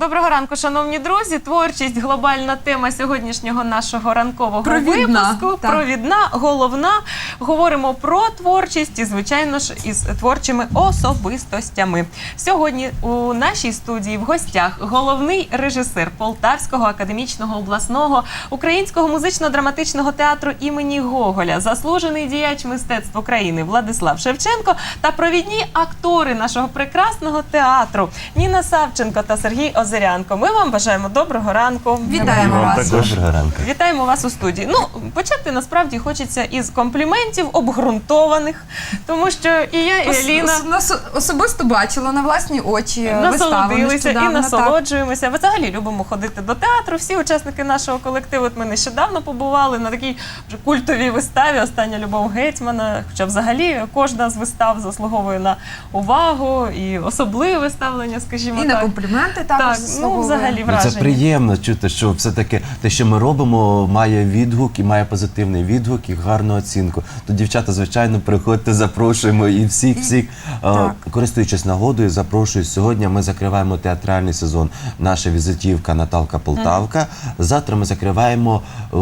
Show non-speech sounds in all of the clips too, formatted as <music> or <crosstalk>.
Доброго ранку, шановні друзі. Творчість глобальна тема сьогоднішнього нашого ранкового Провідна, випуску. так. Провідна, головна. Говоримо про творчість і, звичайно ж, із творчими особистостями. Сьогодні у нашій студії в гостях головний режисер Полтавського академічного обласного українського музично-драматичного театру імені Гоголя, заслужений діяч мистецтв України Владислав Шевченко та провідні актори нашого прекрасного театру Ніна Савченко та Сергій Озерянко. Ми вам бажаємо доброго ранку. Вітаємо Вам вас. також. Доброго ранку. Вітаємо вас у студії. Ну, почати насправді хочеться із компліментів обґрунтованих, тому що і я, і Ос- ос- нас особисто бачила на власні очі виставу насолодилися і нещодавно, так. насолоджуємося. Ми взагалі любимо ходити до театру. Всі учасники нашого колективу. От ми нещодавно побували на такій вже культовій виставі. Остання любов гетьмана. Хоча взагалі кожна з вистав заслуговує на увагу і особливе ставлення, скажімо І на так. компліменти також Так, ну взагалі Ну, враження. це приємно чути, що все-таки те, що ми робимо, має відгук і має позитивний відгук і гарну оцінку. То дівчата, звичайно, приходьте, запрошуємо і всіх, всіх. Е, користуючись нагодою, запрошую сьогодні. Ми закриваємо театральний сезон. Наша візитівка Наталка Полтавка. Завтра ми закриваємо о,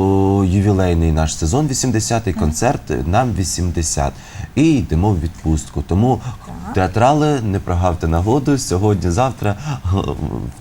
ювілейний наш сезон, 80-й концерт. Нам 80. І йдемо в відпустку. Тому театрали, не прогавте нагоду. Сьогодні, завтра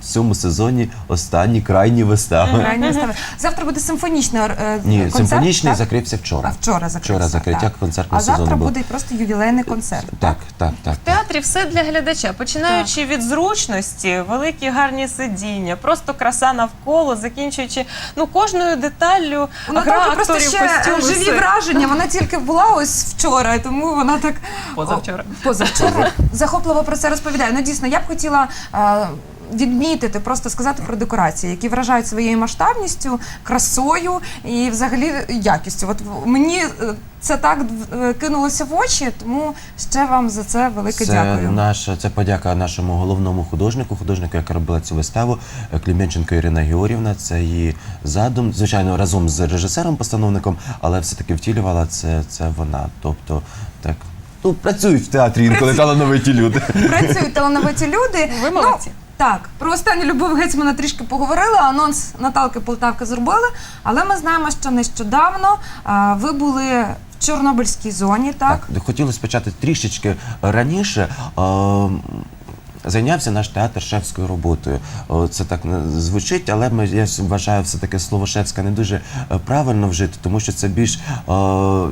в цьому сезоні останні крайні вистави. Крайня вистава. Завтра буде симфонічний е, Ні, концерт, симфонічний так? закрився вчора. А вчора закрився. Вчора закриття так. концертного А завтра сезону було. буде просто ювілейний концерт. Так, так, так. В театрі все для глядача, починаючи від зручності, великі гарні сидіння, просто краса навколо, закінчуючи ну кожною деталлю У гра Наталки просто акторів, ще е, костюми, живі все. враження. Вона тільки була ось вчора, і тому вона так Позавчора. О, позавчора захопливо про це розповідає. Ну дійсно, я б хотіла. е, Відмітити, просто сказати про декорації, які вражають своєю масштабністю, красою і взагалі якістю. От мені е, це так е, кинулося в очі, тому ще вам за це велике Це дякую. наша це подяка нашому головному художнику, художнику, яка робила цю виставу е, Ірина Георгівна. Це її задум, звичайно, разом з режисером, постановником, але все-таки втілювала це, це вона. Тобто, так. Ну, працюють в театрі інколи талановиті люди. Працюють талановиті люди. Ви молодці. Ну, так, про останню любов Гетьмана трішки поговорили. Анонс Наталки Полтавки зробили. Але ми знаємо, що нещодавно а, ви були в Чорнобильській зоні, так? Так, хотілося почати трішечки раніше. Е, Зайнявся наш театр шефською роботою. Це так е, звучить, але ми, я вважаю, все таке слово шефська не дуже е, правильно вжити, тому що це більш е,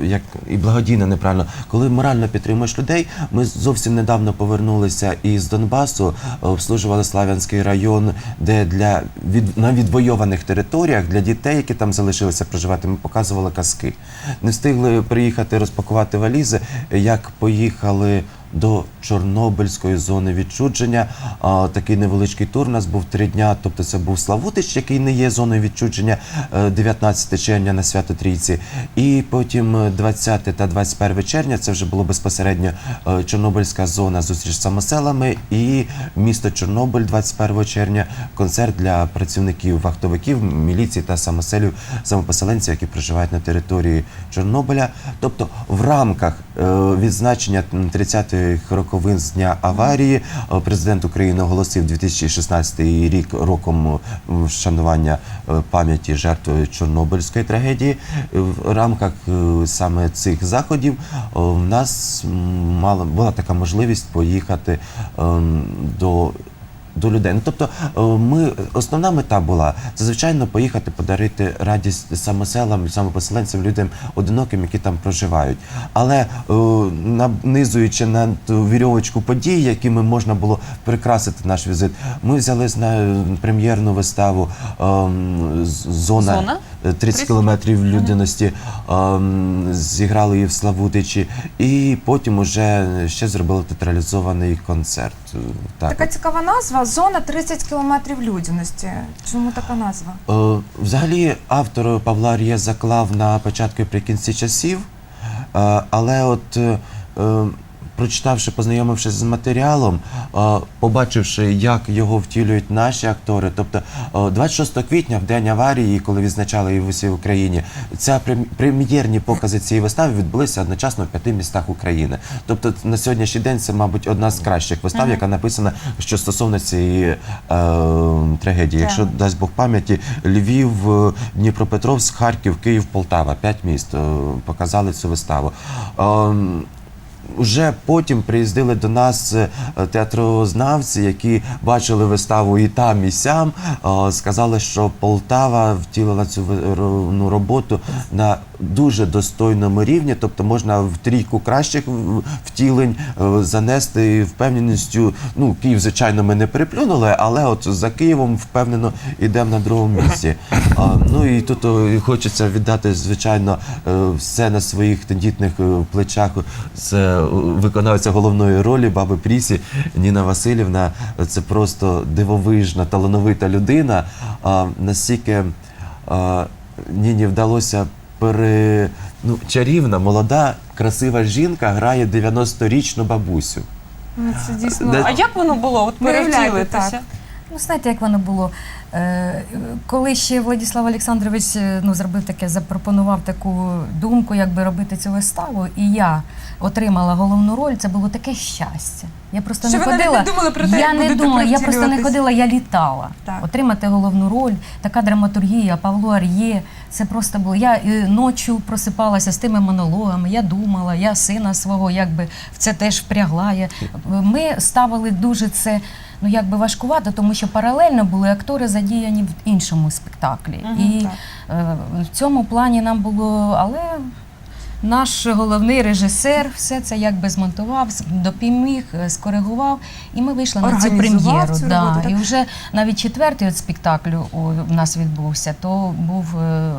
як і благодійно неправильно. Коли морально підтримуєш людей, ми зовсім недавно повернулися із Донбасу, обслужували Славянський район, де для від на відвойованих територіях для дітей, які там залишилися проживати, ми показували казки. Не встигли приїхати розпакувати валізи, як поїхали до Чорнобильської зони відчудження. А, такий невеличкий тур у нас був три дня. Тобто це був Славутич, який не є зоною відчудження, е, 19 червня на Свято Трійці. І потім е, 20 та 21 червня це вже було безпосередньо е, Чорнобильська зона зустріч з самоселами і місто Чорнобиль 21 червня. Концерт для працівників вахтовиків, міліції та самоселів, самопоселенців, які проживають на території Чорнобиля. Тобто в рамках е, відзначення 30-х роковин з дня аварії е, президент України оголосив 2016 рік роком вшанування е, пам'яті жертв Чорнобильської трагедії. Е, В рамках саме цих заходів в нас мала була така можливість поїхати ем, до до людей. Ну тобто, е, ми основна мета була це звичайно поїхати подарити радість самоселам, самопоселенцям, людям одиноким, які там проживають. Але е, нанизуючи на ту вірьовочку подій, якими можна було прикрасити наш візит, ми взяли на прем'єрну виставу ем, зона. Зона? Е, 30 кілометрів людяності зіграли її в Славутичі, і потім уже ще зробили театралізований концерт. Е, Так. Така цікава назва зона 30 кілометрів людяності. Чому така назва? Е, Взагалі, автор Павла Рє заклав на початку і при кінці часів, е, але от прочитавши, познайомившись з матеріалом, е, побачивши, як його втілюють наші актори. Тобто е, 26 квітня, в день аварії, коли відзначали її в усій Україні, ця прем'єрні покази цієї вистави відбулися одночасно в п'яти містах України. Тобто на сьогоднішній день це, мабуть, одна з кращих вистав, яка написана що стосовно цієї е, трагедії. Якщо дасть Бог пам'яті, Львів, е, Дніпропетровськ, Харків, Київ, Полтава, п'ять міст е, показали цю виставу. Уже потім приїздили до нас е, театрознавці, які бачили виставу і там, і сям. Е, Сказали, що Полтава втілила цю ну, роботу на дуже достойному рівні, тобто можна в трійку кращих втілень е, занести впевненістю. Ну, Київ, звичайно, ми не переплюнули, але от за Києвом впевнено йдемо на другому місці. А, Ну і тут о, хочеться віддати, звичайно, е, все на своїх тендітних е, плечах. Це е, виконавця головної ролі баби Прісі Ніна Васильівна. Це просто дивовижна, талановита людина. А, Настільки а, Ніні вдалося пере... ну, чарівна, молода, красива жінка грає 90-річну бабусю. Ну, Це дійсно. Де- А як воно було? От Виявляєте, перевтілитися? так. Ну, знаєте, як воно було? Е, Коли ще Владислав Олександрович е, ну, зробив таке, запропонував таку думку, як би робити цю виставу, і я отримала головну роль, це було таке щастя. Я просто Що не ви ходила. не думали про те, я як не будете думала, я просто не ходила, я літала. Так. Отримати головну роль, така драматургія, Павло Ар'є. Це просто було. Я е, ночі просипалася з тими монологами, я думала, я сина свого якби в це теж впрягла. Я, ми ставили дуже це ну якби важкувато, тому що паралельно були актори задіяні в іншому спектаклі. Угу, І е, в цьому плані нам було, але. Наш головний режисер все це якби змонтував, допоміг, е, скоригував, і ми вийшли на цю прем'єру. цю да. роботу, так? І вже навіть четвертий от спектакль у нас відбувся, то був е,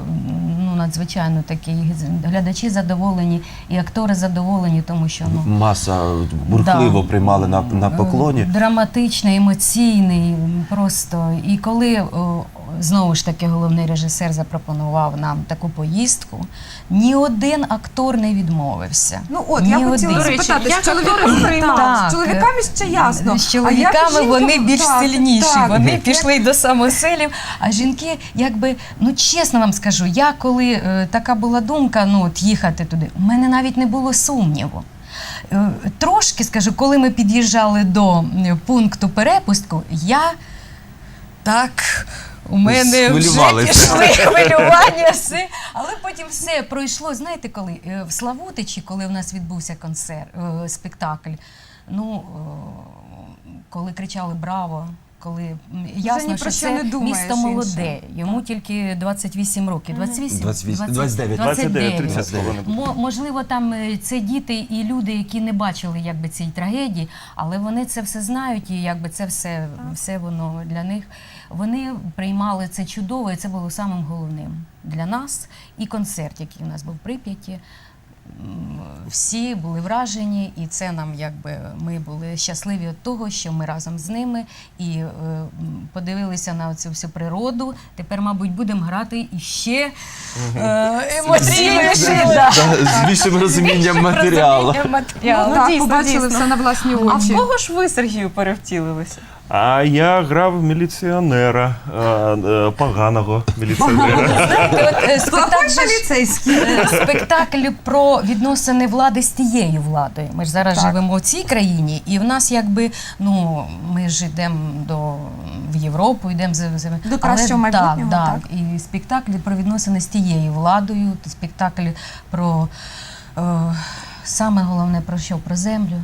ну, надзвичайно такий. Глядачі задоволені, і актори задоволені, тому що ну, Маса бурхливо Да. приймали на, на поклоні. Е, Драматичний, емоційний, просто. І коли о, знову ж таки головний режисер запропонував нам таку поїздку, ні один актор не відмовився. Ну от Ні я хотіла запитати, як з чоловіками актори з чоловіками ще ясно. З А як чоловіками жінкам? вони більш Так, сильніші. так. Вони пішли до самоселів. А жінки, якби, ну чесно вам скажу, я коли е, така була думка, ну от їхати туди, у мене навіть не було сумніву. Е, Трошки скажу, коли ми під'їжджали до е, пункту перепустку, я так. У мене вже пішли хвилювання, все. Але потім все пройшло. Знаєте, коли Е, в Славутичі, коли в нас відбувся концерт, е, спектакль, ну е, коли кричали Браво! Коли ясно, ні що про що це не думаєш місто інше. молоде, йому тільки 28 років. 28? 28, 29. 29, 30 29. половини. Мо- Можливо, там е, це діти і люди, які не бачили якби цієї трагедії, але вони це все знають, і якби це все, все воно для них. Вони приймали це чудово, і це було самим головним для нас. І концерт, який у нас був в Прип'яті. Всі були вражені, і це нам якби ми були щасливі від того, що ми разом з ними і е, подивилися на цю всю природу. Тепер, мабуть, будемо грати іще е, емоційніше. да. Да, З більшим розумінням матеріалу. Матеріалу. Ну, так, дійсно, побачили дійсно. все на власні А очі. в кого ж ви, Сергію, перевтілилися? А я грав міліціонера, е, е, поганого міліціонера. От, е, спектакль, же ж- е, спектакль про відносини влади з тією владою. Ми ж зараз живемо в цій країні, і в нас якби ну ми ж йдемо до в Європу, йдемо з, з До кращого але, майбутнього, Так, так. так. І спектакль про відносини з тією владою, спектакль про е, саме головне про що? Про землю,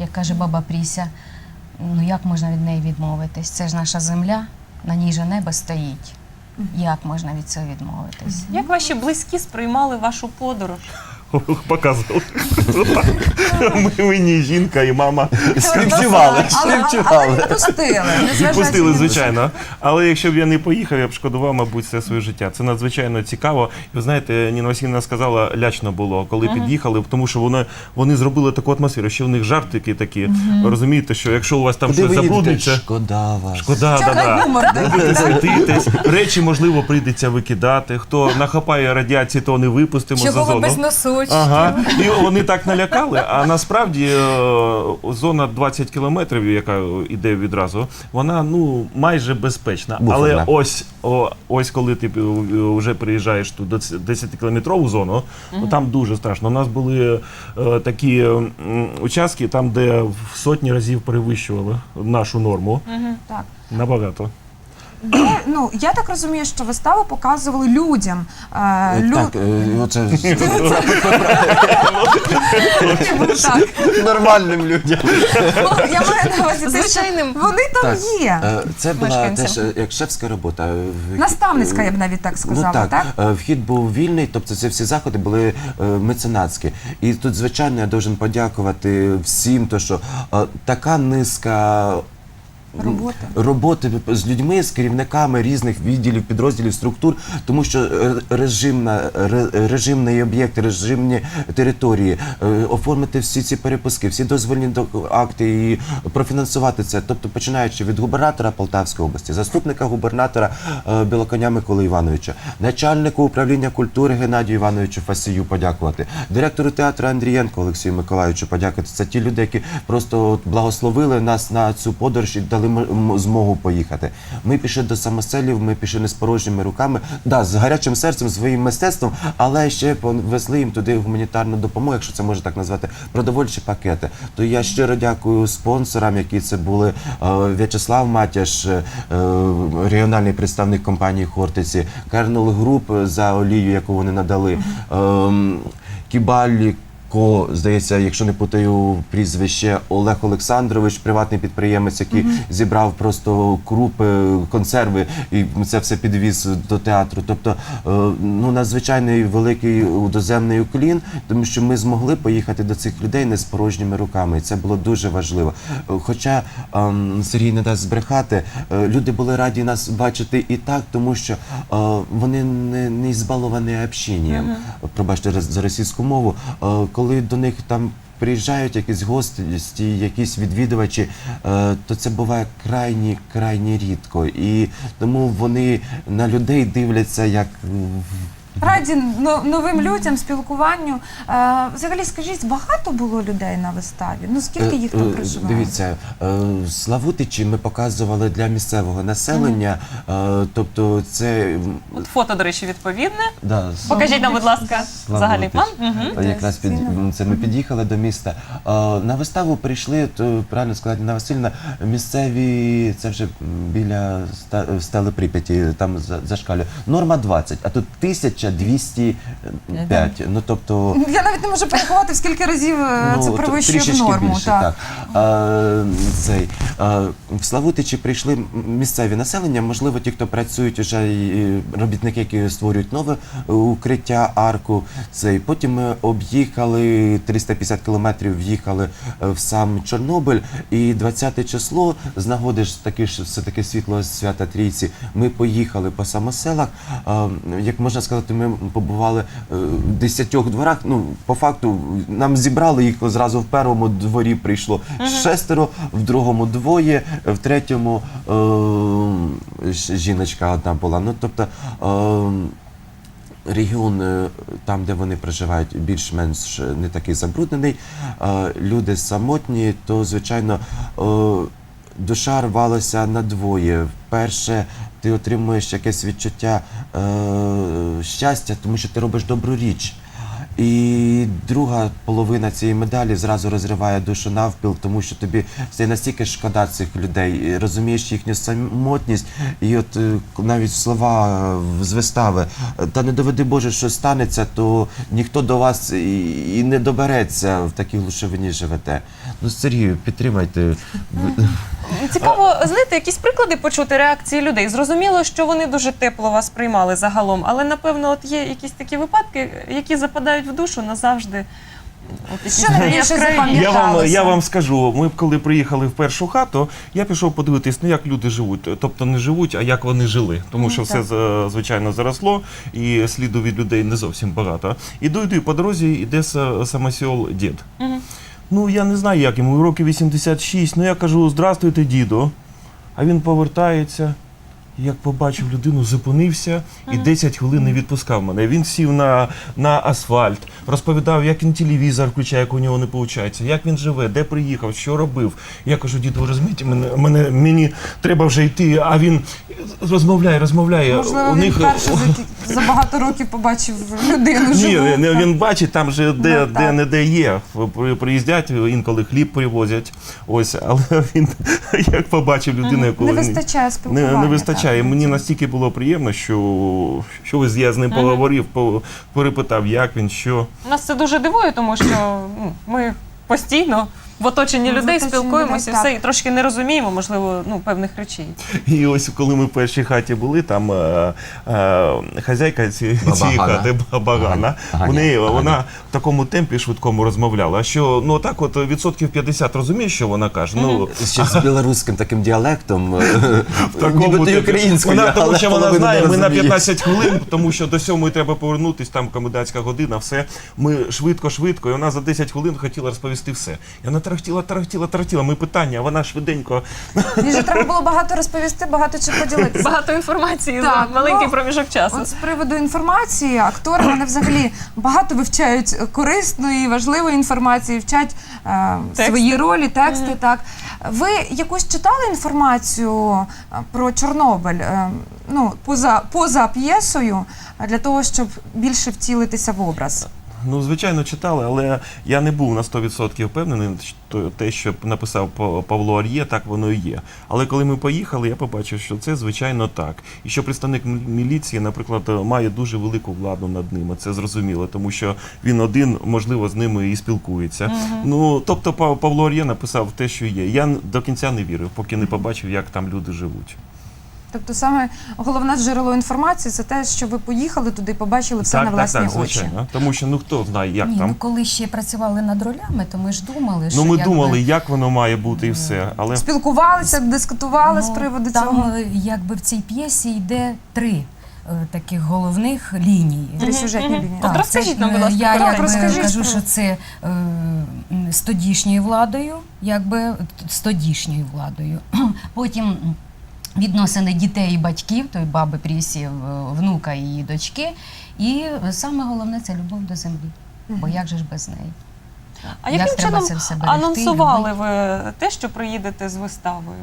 як каже баба Пріся. Ну як можна від неї відмовитись? Це ж наша земля, на ній же небо стоїть. Як можна від цього відмовитись? Як ваші близькі сприймали вашу подорож? <laughs> Показував. Ми мені жінка і мама Скрипчували, Але, але, скрипчували. але відпустили. звичайно. Але якщо б я не поїхав, я б шкодував, мабуть, все своє життя. Це надзвичайно цікаво. І ви знаєте, Ніна Васильівна сказала, лячно було, коли під'їхали, тому що вони, вони зробили таку атмосферу, що в них жартики такі. Розумієте, що якщо у вас там щось забрудниться. Шкода вас. Шкода, да, да. Будете світитись, речі, можливо, прийдеться викидати. Хто нахапає радіації, то не випустимо за зону. без носочків? Садочки. Ага, і вони так налякали. А насправді е, зона 20 кілометрів, яка йде відразу, вона ну майже безпечна. Буферна. Але ось о, ось коли ти е, вже приїжджаєш ту 10 кілометрову зону, ну, там дуже страшно. У нас були е, такі м, участки, там, де в сотні разів перевищували нашу норму. Так. Набагато. Де, ну, я так розумію, що виставу показували людям. Е, Е, лю- Так, е, оце так. нормальним людям. Я маю на увазі те, що Звичайним. Вони там Так. є. Е, Це була Мешканцям. теж е, як шефська робота. Е, в- Наставницька, я б навіть так сказала, ну, так? так? Е, Вхід був вільний, тобто це всі заходи були е, меценатські. І тут, звичайно, я должен подякувати всім, то що е, така низка. Роботи. роботи з людьми, з керівниками різних відділів, підрозділів, структур, тому що е, режимна, ре- режимний об'єкт, режимні території, е, оформити всі ці перепуски, всі дозвольні до- акти і профінансувати це. Тобто, починаючи від губернатора Полтавської області, заступника губернатора е, Білоконя Миколи Івановича, начальнику управління культури Геннадію Івановичу Фасію подякувати, директору театру Андрієнко Олексію Миколаївичу подякувати. Це ті люди, які просто благословили нас на цю подорож і дали м- змогу поїхати. Ми пішли до самоселів, ми пішли не з порожніми руками, да, з гарячим серцем, своїм мистецтвом, але ще повезли їм туди гуманітарну допомогу, якщо це можна так назвати, продовольчі пакети. То я щиро дякую спонсорам, які це були е, В'ячеслав Матяш, е, регіональний представник компанії Хортиці, Кернел Груп за олію, яку вони надали. ем, Кібалі Ко, здається, якщо не путаю прізвище Олег Олександрович, приватний підприємець, який зібрав просто крупи, консерви і це все підвіз до театру. Тобто, е, ну надзвичайний великий доземний уклін, тому що ми змогли поїхати до цих людей не з порожніми руками. І це було дуже важливо. Хоча ем, Сергій не дасть збрехати, е, люди були раді нас бачити і так, тому що е, вони не, не збаловані общенням. Пробачте роз- за російську мову. Коли до них там приїжджають якісь гості, якісь відвідувачі, е, то це буває крайні крайні рідко. І тому вони на людей дивляться як Раді но- новим людям, спілкуванню. Е, взагалі, скажіть, багато було людей на виставі? Ну скільки їх Е, там е, проживає? Дивіться, е, Славутичі ми показували для місцевого населення. е, Тобто, це м, От фото, до речі, відповідне. да, Покажіть нам, будь ласка, взагалі план. Мгм. Якраз під м, це ми під'їхали до міста. Е, На виставу прийшли, то правильно сказати, на Васильна, місцеві, це вже м, біля ста- стели Прип'яті, там за, зашкалює. Норма 20, а тут 1205. Ну тобто. Я навіть не можу порахувати, в скільки разів е, це Ну, перевищує в трішечки норму. більше, так. так. А, цей, а, в Славутичі прийшли м- місцеві населення, можливо, ті, хто працюють, уже і робітники, які створюють нове е, укриття, арку. Цей. Потім ми об'їхали 350 кілометрів, в'їхали е, в сам Чорнобиль. І 20 число, з нагоди ж таки ж все-таки світлого свята Трійці, ми поїхали по самоселах. А, Як можна сказати, ми побували е, в десятьох дворах. Ну, по факту, нам зібрали їх зразу в першому дворі прийшло шестеро, в другому двоє, в третьому е, жіночка одна була. Ну, тобто, е, Регіон, е, там, де вони проживають, більш-менш не такий забруднений. Е, Люди самотні, то, звичайно, е, душа рвалася на двоє. Перше, ти отримуєш якесь відчуття е, щастя, тому що ти робиш добру річ. І друга половина цієї медалі зразу розриває душу навпіл, тому що тобі стає настільки шкода цих людей, розумієш їхню самотність, і от е, навіть слова е, з вистави, та не доведи Боже, що станеться, то ніхто до вас і не добереться в такій глушовині живете. Ну, Сергію, підтримайте. Цікаво, знаєте, якісь приклади почути реакції людей. Зрозуміло, що вони дуже тепло вас приймали загалом, але напевно, от є якісь такі випадки, які западають в душу назавжди. От Що найбільше Я вам, я вам скажу, ми коли приїхали в першу хату, я пішов подивитись, ну як люди живуть. Тобто не живуть, а як вони жили. Тому що все звичайно заросло, і сліду від людей не зовсім багато. Іду, йду, і по дорозі йде са- самосіол дід. Мгм. Ну я не знаю, як йому років 86. Ну я кажу, здрастуйте, діду. А він повертається. Як побачив людину, зупинився і 10 хвилин не відпускав мене. Він сів на, на асфальт, розповідав, як він телевізор включає, як у нього не виходить, як він живе, де приїхав, що робив. Я кажу, діду, ви розумієте, мене, мене, мені треба вже йти, а він розмовляє, розмовляє. Можливо, у них за, кі- <laughs> за багато років побачив людину ні, живу. не- він бачить, там же де, Ну, де так. не де є. При- Приїздять, інколи хліб привозять. Ось, але <laughs> він як побачив людину, яку Не вистачає не, спілкування. не вистачає. так. Мені настільки було приємно, що, що ось я з ним поговорив, по- перепитав, як він, що. Нас це дуже дивує, тому що ну, ми постійно в оточенні В людей оточенні спілкуємося людей, все, так. і трошки не розуміємо, можливо, ну, певних речей. І ось коли ми в першій хаті були, там е, е, хазяйка ці- цієї хати Багана, Ганя, у Ганя. вона в такому темпі швидкому розмовляла, що ну так от відсотків 50 розумієш, що вона каже. Ну, Ще з білоруським таким діалектом, <laughs> в такому ніби ти темпі. українською, вона, тому але що вона половину знає, ми на розумієш. 15 хвилин, <laughs> тому що до сьомої треба повернутись, там комендантська година, все. Ми швидко, швидко, і вона за 10 хвилин хотіла розповісти все. І вона тарахтіла, тарахтіла, тарахтіла. Ми питання, а вона швиденько. Їй же треба було багато розповісти, багато чим поділитися. Багато інформації за Так, маленький ну, проміжок часу. От з приводу інформації, актори вони взагалі багато вивчають корисної, важливої інформації, вчать е, Тексти. свої ролі, тексти. Так ви якусь читали інформацію е, про Чорнобиль? е, ну поза поза п'єсою е, для того, щоб більше втілитися в образ. Ну, звичайно, читали, але я не був на 100% впевнений, що те, що написав Па- Павло Ар'є, так воно і є. Але коли ми поїхали, я побачив, що це звичайно так. І що представник міліції, наприклад, має дуже велику владу над ними. Це зрозуміло, тому що він один, можливо, з ними і спілкується. Ну, тобто, Па- Павло Ар'є написав те, що є. Я до кінця не вірив, поки не побачив, як там люди живуть. Тобто, саме головне джерело інформації це те, що ви поїхали туди, і побачили все на так, так, власні так, очі. звичайно. Тому що ну хто знає, як Ні, там. ну коли ще працювали над ролями, то ми ж думали, що Ну, ми якби, думали, як воно має бути і все. Але Спілкувалися, дискутували з ну, приводу там, цього. е, якби в цій п'єсі йде три е, таких головних лінії. Три сюжетні Мгм. лінії. От Так, розкажіть це, нам, будь е, ласка, я про якби розкажіть кажу, про- що це е, м, з тодішньою владою, якби з тодішньою владою. <clears throat> Потім відносини дітей і батьків, той баби Прісі, внука і її дочки. І саме головне це любов до землі. Бо як же ж без неї? А Як яким треба чином це все берегти, анонсували ви те, що приїдете з виставою?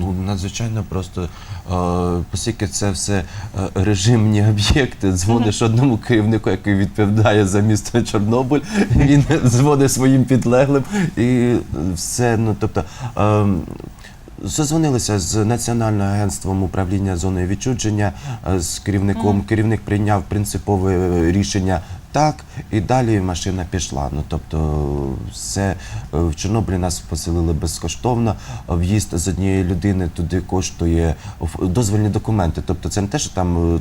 Ну, надзвичайно просто, е, оскільки це все е, режимні об'єкти, дзвониш одному керівнику, який відповідає за місто Чорнобиль, він дзвонить своїм підлеглим і все. Ну, тобто, е, Зазвонилися з Національним агентством управління зоною відчудження е, з керівником. Керівник прийняв принципове е, рішення так, і далі машина пішла. Ну тобто, все е, в Чорнобилі нас поселили безкоштовно. В'їзд з однієї людини туди коштує дозвольні документи. Тобто, це не те, що там е,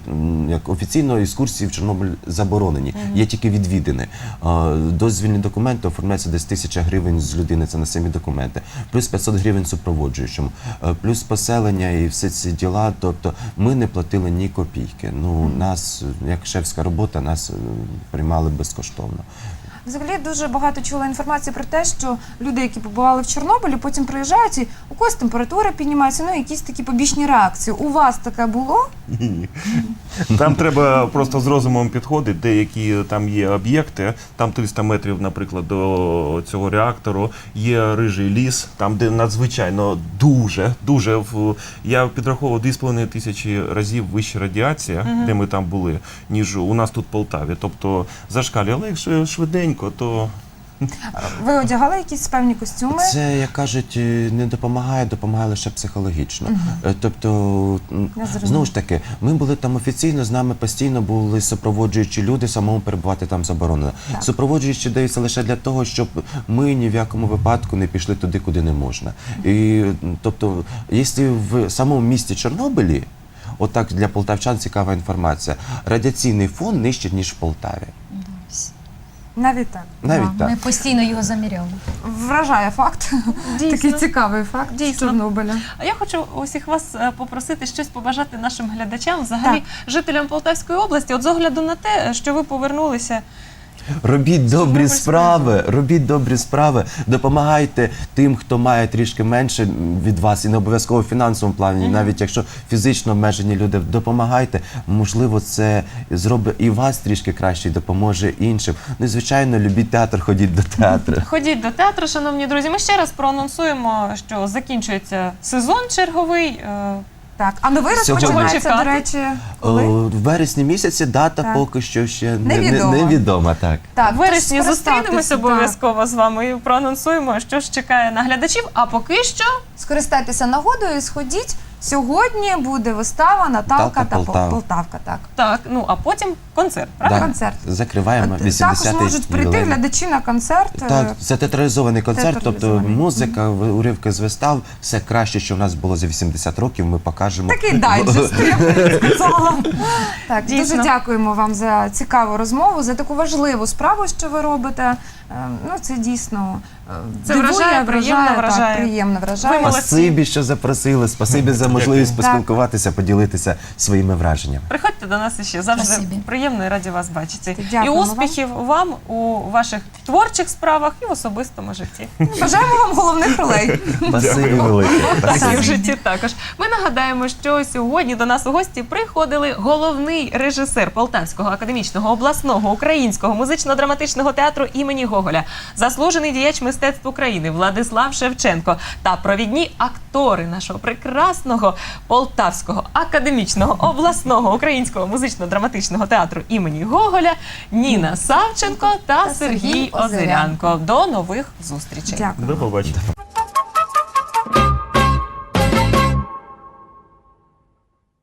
як офіційно екскурсії в Чорнобиль заборонені, є тільки відвідини. Дозвільні документи оформляються десь тисяча гривень з людини. Це на самі документи, плюс 500 гривень супроводжуючим, е, плюс поселення і всі ці діла. Тобто, ми не платили ні копійки. Ну нас, як шефська робота, нас е, приймали безкоштовно. Взагалі дуже багато чула інформації про те, що люди, які побували в Чорнобилі, потім приїжджають і у когось температура піднімається, ну якісь такі побічні реакції. У вас таке було? Ні. Там треба просто з розумом підходити, деякі там є об'єкти, там 300 метрів, наприклад, до цього реактору, є рижий ліс, там, де надзвичайно дуже, дуже в я підраховував 2,5 тисячі разів вища радіація, де ми там були, ніж у нас тут в Полтаві. Тобто зашкалює, але якщо швиденько, то <laughs> Ви одягали якісь певні костюми? Це, як кажуть, е, не допомагає, допомагає лише психологічно. Е, Тобто, м, Я зрозуміла. знову ж таки, ми були там офіційно, з нами постійно були супроводжуючі люди, самому перебувати там заборонено. Так. Супроводжуючі даються лише для того, щоб ми ні в якому випадку не пішли туди, куди не можна. І м, тобто, якщо в самому місті Чорнобилі. Отак для полтавчан цікава інформація. Радіаційний фон нижче, ніж в Полтаві. Навіть так. Навіть так. Ми постійно його заміряли. Вражає факт. <laughs> Дійсно. Такий цікавий факт Дійсно. Чорнобиля. А я хочу усіх вас е, попросити щось побажати нашим глядачам, взагалі Так. жителям Полтавської області, от з огляду на те, що ви повернулися Робіть добрі справи, робіть добрі справи, допомагайте тим, хто має трішки менше від вас, і не обов'язково в фінансовому плані, навіть якщо фізично обмежені люди, допомагайте. Можливо, це зробить і вас трішки краще, і допоможе іншим. Ну і звичайно, любіть театр, ходіть до театру. <laughs> Ходіть до театру, шановні друзі. Ми ще раз проанонсуємо, що закінчується сезон черговий. Е, Так, а новий Сьогодні. розпочинається, до речі, речі, О. В вересні місяці дата Так. поки що ще не- не- Невідома. невідома. Так. Так, В вересні тож зустрінемося так. обов'язково з вами і проанонсуємо, що ж чекає на глядачів. А поки що. Скористайтеся нагодою, сходіть. Сьогодні буде вистава Наталка та Полтава. Полтавка. Так. так, ну а потім концерт. Правда? Да. концерт. Закриваємо Також 80-й можуть прийти глядачі на концерт. Так, Е, це театралізований концерт, тобто Театралізований. музика, в- уривки з вистав, все краще, що в нас було за 80 років. Ми покажемо. Такий дайджест, <laughs> я б сказала. Так, Дійсно. дуже дякуємо вам за цікаву розмову, за таку важливу справу, що ви робите. Е, Ну, це дійсно Це дивує, вражає, приємно так, вражає. приємно вражає. Ви. Спасибі, що запросили. Спасибі за можливість поспілкуватися, поділитися своїми враженнями. Приходьте до нас ще завжди Спасибі. приємно і раді вас бачити. І Дякуємо успіхів вам у ваших творчих справах і в особистому житті. Бажаємо вам головних ролей. Спасибі велике. Так, і Спасибі. в житті також. Ми нагадаємо, що сьогодні до нас у гості приходили головний режисер Полтавського академічного обласного українського музично-драматичного театру імені Гоголя, заслужений діяч мистецтв України Владислав Шевченко та провідні актори нашого прекрасного Полтавського академічного обласного українського музично-драматичного театру імені Гоголя Ніна Савченко та Сергій Сергій Озерянко. Озерянко. До нових зустрічей. Дякую. До побачення.